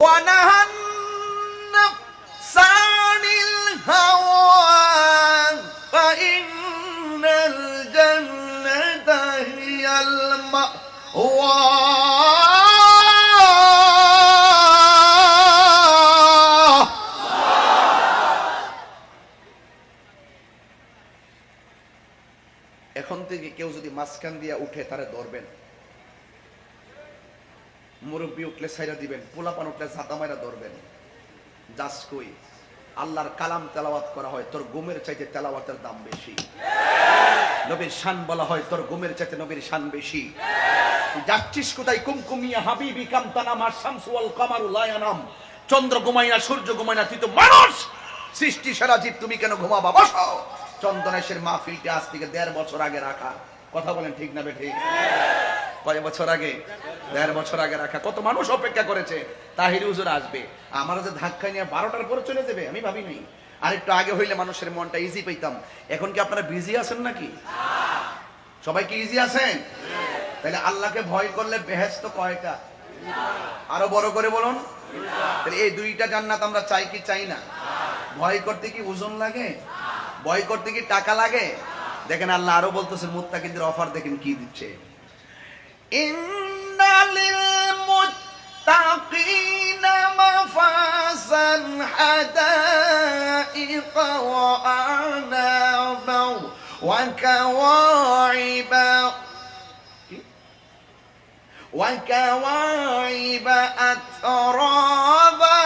ونهى النفس عن الهوى فإن الجنة هي المأوى এখন থেকে কেউ যদি মাঝখান দিয়া উঠে তারে ধরবেন মুরব্বী উঠলে সাইরা দিবেন, পোলাপান উঠলে ঝাঁতা মাইরা ধরবেন। যাস কই, আল্লাহর কালাম তেলাওয়াত করা হয়, তোর গুমের চাইতে তেলাওয়াতের দাম বেশি। নবীর শান বলা হয়, তোর গুমের চাইতে নবীর শান বেশি। যাচ্ছিস কোথায়? কুমকুমিয়া হাবিবি কামতানা মার শামসুয়াল কামারু লায়ানাম। চন্দ্র ঘুমাই না, সূর্য ঘুমাই না, তুই তো মানুষ! সৃষ্টি সারা জীব, তুমি কেন ঘুমাবা? বসাও চন্দনেশের মাহফিলটা আজ থেকে দেড় বছর আগে রাখা। কথা বলেন ঠিক না বে ঠিক? কয় বছর আগে? দেড় বছর আগে রাখা। কত মানুষ অপেক্ষা করেছে, তাহির হুজুর আসবে। আমার যে ধাক্কা নিয়ে বারোটার পরে চলে যাবে, আমি ভাবি নাই। আর একটু আগে হইলে মানুষের মনটা ইজি পেতাম এখন কি আপনারা বিজি আছেন নাকি? সবাই কি ইজি আছেন? তাহলে আল্লাহকে ভয় করলে বেহেস্ত কয়টা? আরও বড় করে বলুন। তাহলে এই দুইটা জান্নাত আমরা চাই কি চাই না? ভয় করতে কি ওজন লাগে? ভয় করতে কি টাকা লাগে? দেখেন আল্লাহ আরও বলতেছেন, মুত্তাকিদের অফার দেখেন কি দিচ্ছে। লিল মুত্তাকিনা মাফাসান হাদাইকা ওয়া আনাবা ওয়া কাওয়াইবা কি? وكواعب أترابا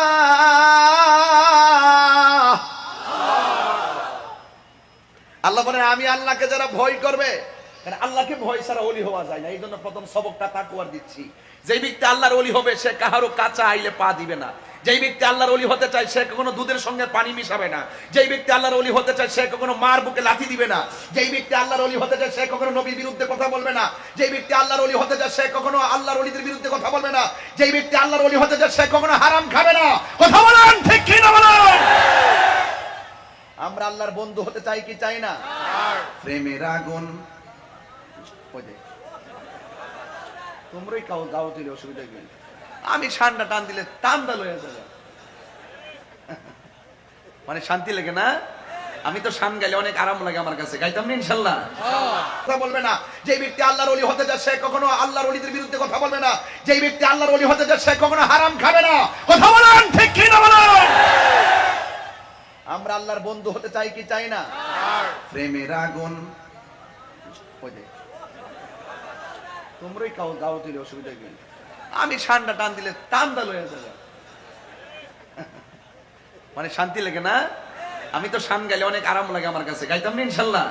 আল্লাহ বলে আমি আল্লাহকে যারা ভয় করবে কারণ আল্লাহকে ভয় ছাড়া অলি হওয়া যায় না। এই জন্য প্রথম সবকটা তাকুয়ার দিচ্ছি। যেই ব্যক্তি আল্লাহর অলি হবে সে কাহারও কাঁচা আইলে পা দিবে না। যেই ব্যক্তি আল্লাহর অলি হতে চায় সে কখনো দুধের সঙ্গে পানি মিশাবে না। যেই ব্যক্তি আল্লাহর অলি হতে চায় সে কখনো মার বুকে লাথি দিবে না। যেই ব্যক্তি আল্লাহর অলি হতে চায় সে কখনো নবীর বিরুদ্ধে কথা বলবে না। যেই ব্যক্তি আল্লাহর অলি হতে চায় সে কখনো আল্লাহর অলিদের বিরুদ্ধে কথা বলবে না। যেই ব্যক্তি আল্লাহর অলি হতে চায় সে কখনো হারাম খাবে না। কথা বলেন ঠিক কি না বলেন? আমরা আল্লাহর বন্ধু হতে চাই কি চাই না? প্রেমের আগুন তোমরাই কাউ গাও দিলে অসুবিধা কি? আমি ঠান্ডা টান দিলে টান্ডা লয়ে যাবে। মানে শান্তি লাগে না? আমি তো শান গাইলে অনেক আরাম লাগে আমার কাছে। গাইতাম না ইনশাল্লাহ? কথা বলবে না। যে ব্যক্তি আল্লাহর অলি হতে যাচ্ছে কখনো আল্লাহর অলিদের বিরুদ্ধে কথা বলবে না। যে ব্যক্তি আল্লাহর অলি হতে যাচ্ছে কখনো হারাম খাবে না। কথা বলেন ঠিক কি না বলেন? আমরা আল্লাহর বন্ধু হতে চাই কি চাই না? প্রেমের আগুন। তোমরাই কাউ দাও দিলে অসুবিধা কি? আমি ঠান্ডা টান দিলে টান্ডা লয়ে যাবে। মানে শান্তি লাগে না? আমি তো শান গাইলে অনেক আরাম লাগে আমার কাছে। গাইতাম না ইনশাল্লাহ?